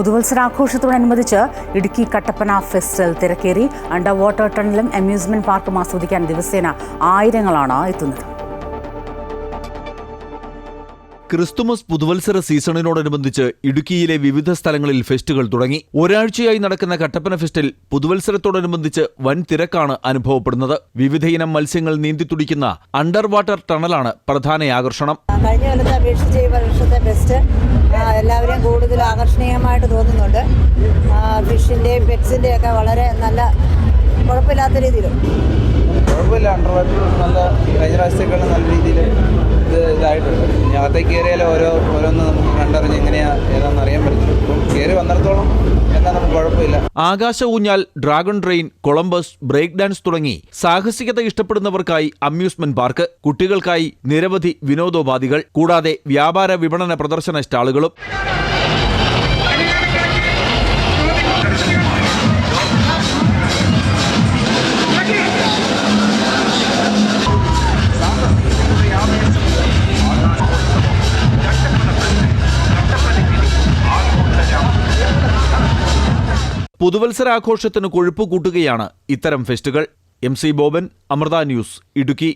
പുതുവത്സരാഘോഷത്തോടനുബന്ധിച്ച് ഇടുക്കി കട്ടപ്പന ഫെസ്റ്റിൽ തിരക്കേറി under water ടണലും അമ്യൂസ്മെന്റ് പാർക്കും ആസ്വദിക്കാൻ ദിവസേന ആയിരങ്ങളാണ് എത്തുന്നത്. ക്രിസ്തുമസ് പുതുവത്സര സീസണിനോടനുബന്ധിച്ച് ഇടുക്കിയിലെ വിവിധ സ്ഥലങ്ങളിൽ ഫെസ്റ്റുകൾ തുടങ്ങി. ഒരാഴ്ചയായി നടക്കുന്ന കട്ടപ്പന ഫെസ്റ്റിൽ പുതുവത്സരത്തോടനുബന്ധിച്ച് വൻ തിരക്കാണ് അനുഭവപ്പെടുന്നത്. വിവിധയിനം മത്സ്യങ്ങൾ നീന്തിത്തുടിക്കുന്ന അണ്ടർ വാട്ടർ ടണലാണ് പ്രധാന ആകർഷണം. കഴിഞ്ഞ കൊല്ലത്തെ അപേക്ഷിച്ച് ഈ വർഷത്തെ ഫെസ്റ്റ് ഫിഷിന്റെയും പെറ്റ്സിന്റെയും ഒക്കെ വളരെ നല്ല കുഴപ്പമില്ലാത്ത രീതിയിൽ കുഴപ്പമില്ല അണ്ടർ വാട്ടർ നല്ല കഴിഞ്ഞ പ്രാവശ്യത്തേക്കാളും നല്ല രീതിയിൽ ഇത് ഇതായിട്ടുണ്ട്. ഇനി അകത്തേക്ക് കയറിയാൽ ഓരോ ഓരോന്ന് നമുക്ക് കണ്ടറിഞ്ഞ് എങ്ങനെയാ ഏതാണെന്ന് അറിയാൻ പറ്റും ഇപ്പം കയറി വന്നിടത്തോളം എന്നാൽ നമുക്ക് കുഴപ്പമില്ല. ആകാശ ഊഞ്ഞാൽ dragon train Columbus break dance തുടങ്ങി സാഹസികത ഇഷ്ടപ്പെടുന്നവർക്കായി അമ്യൂസ്മെന്റ് പാർക്ക് കുട്ടികൾക്കായി നിരവധി വിനോദോപാധികൾ കൂടാതെ വ്യാപാര വിപണന പ്രദർശന സ്റ്റാളുകളും. പുതുവത്സരാഘോഷത്തിന് കൊഴുപ്പ് കൂട്ടുകയാണ് ഇത്തരം ഫെസ്റ്റുകൾ. M C Boban Amrita news Idukki.